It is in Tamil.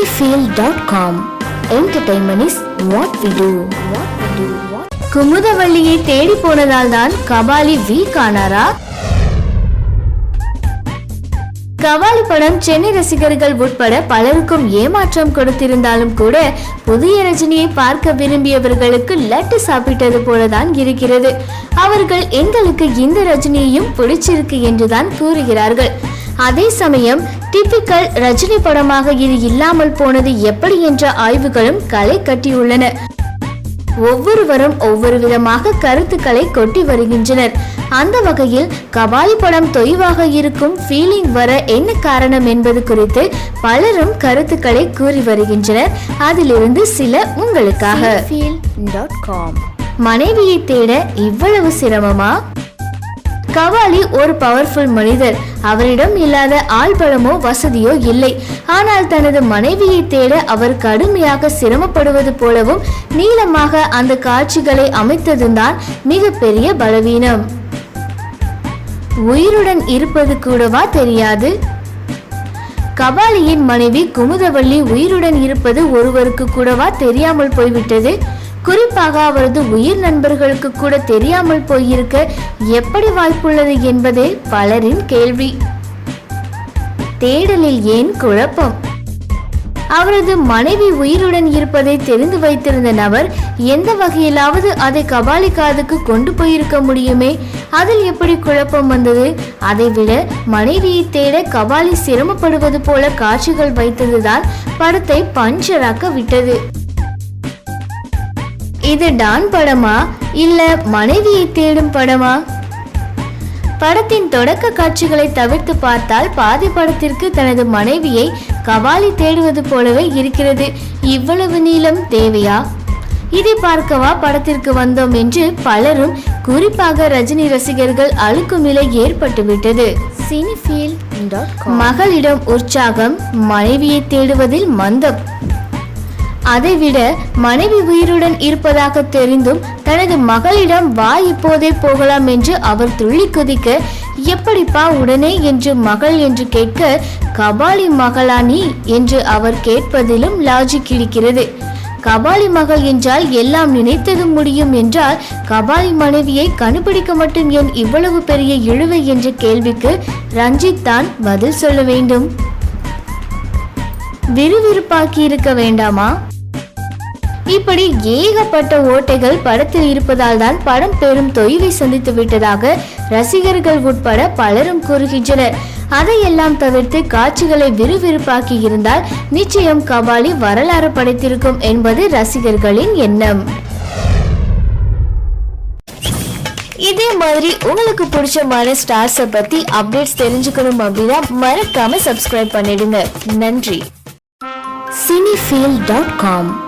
cinefield.com Entertainment is what we do. What we do. குமுதவள்ளியை தேடி போனதால் தான் கபாலி வீக் ஆனாரா கபாலி படம் சென்னை ரசிகர்கள் உட்பட பலருக்கும் ஏமாற்றம் கொடுத்திருந்தாலும் கூட புதிய ரஜினியை பார்க்க விரும்பியவர்களுக்கு லட்டு சாப்பிட்டது போலதான் இருக்கிறது அவர்கள் எங்களுக்கு இந்த ரஜினியையும் பிடிச்சிருக்கு என்றுதான் கூறுகிறார்கள் அதே சமயம் டிபிக்கல் ரஜினி படமாக இது இல்லாமல் போனது எப்படி என்ற ஆய்வுகளும் களை கட்டியுள்ளன. ஒவ்வொருவரும் ஒவ்வொரு விதமாக கருத்துக்களை கொட்டி வருகின்றனர். அந்த வகையில் கபாலி படம் தொய்வாக இருக்கும் ஃபீலிங் வர என்ன காரணம் என்பது குறித்து பலரும் கருத்துக்களை கூறி வருகின்றனர். அதிலிருந்து சில உங்களுக்காக. மனைவியை தேட இவ்வளவு சிரமமா? கவாலி ஒரு பவர்ஃபுல் மனிதர். அவரிடம் இல்லாத ஆள்பலமோ வசதியோ இல்லை. ஆனால் தனது மனைவியை தேட அவர் கடுமையாக சிரமப்படுவது போலவும் நீளமாக அந்த காட்சிகளை அமைத்ததுதான் மிகப்பெரிய பலவீனம். உயிருடன் இருப்பது கூடவா தெரியாது? கபாலியின் மனைவி குமுதவள்ளி உயிருடன் இருப்பது ஒருவருக்கு கூடவா தெரியாமல் போய்விட்டது? குறிப்பாக அவரது உயிர் நண்பர்களுக்கு கூட தெரியாமல் போயிருக்க எப்படி வாய்ப்புள்ளது என்பதே பலரின் கேள்வி. தேடலில் ஏன் குழப்பம்? அவரது மனைவி உயிருடன் இருப்பதை தெரிந்து வைத்திருந்த நபர் எந்த வகையிலாவது அதை கபாலிக்காதுக்கு கொண்டு போயிருக்க முடியுமே? அதில் எப்படி குழப்பம் வந்தது? அதைவிட மனைவியை தேட கபாலி சிரமப்படுவது போல காட்சிகள் வைத்ததுதான் படத்தை பஞ்சராக்க விட்டது. இது டான் படமா இல்ல மனைவியை தேடும் படமா? படத்தின் தொடக்க காட்சிகளை தவிர்த்து பார்த்தால் பாதி படத்திற்கு தனது மனைவியை கபாலி தேடுவது போலவே இருக்கிறது. இவ்வளவு நீளம் தேவையா? இதை பார்க்கவா படத்திற்கு வந்தோம் என்று பலரும் குறிப்பாக ரஜினி ரசிகர்கள் அழுக்கும் நிலை ஏற்பட்டுவிட்டது. மகளிடம் உற்சாகம் மனைவியை தேடுவதில் மந்தம். அதைவிட மனைவி உயிருடன் இருப்பதாக தெரிந்தும் தனது மகளிடம் வா இப்போதே போகலாம் என்று அவர் துள்ளி குதிக்க எப்படிப்பா உடனே என்று மகள் என்று கேட்க கபாலி மகளானி என்று அவர் கேட்பதிலும் லாஜிக் இருக்கிறது. கபாலி மகள் என்றால் எல்லாம் நினைத்தது முடியும் என்றால் கபாலி மனைவியை கண்டுபிடிக்க மட்டும் ஏன் இவ்வளவு பெரிய இழுவை என்ற கேள்விக்கு ரஞ்சித் தான் பதில் சொல்ல வேண்டும். விறுவிறுப்பாக்கி இருக்க வேண்டாமா? இப்படி ஏகப்பட்ட ஓட்டைகள் படத்தில் இருப்பதால் தான் படம் பெரும் தொய்வை சந்தித்து விட்டதாக ரசிகர்கள் உட்பட பலரும் கூறுகின்றனர். அதையெல்லாம் தவிர்த்து காட்சிகளை விறுவிறுப்பாக்கி இருந்தால் நிச்சயம் கபாலி வரலாறு படைத்திருக்கும் என்பது ரசிகர்களின் எண்ணம். இதே மாதிரி உங்களுக்கு பிடிச்சமான ஸ்டார்ஸை பத்தி அப்டேட்ஸ் தெரிஞ்சுக்கணும் அப்படின்னா மறக்காம சப்ஸ்கிரைப் பண்ணிடுங்க. நன்றி. Cinefeel dot com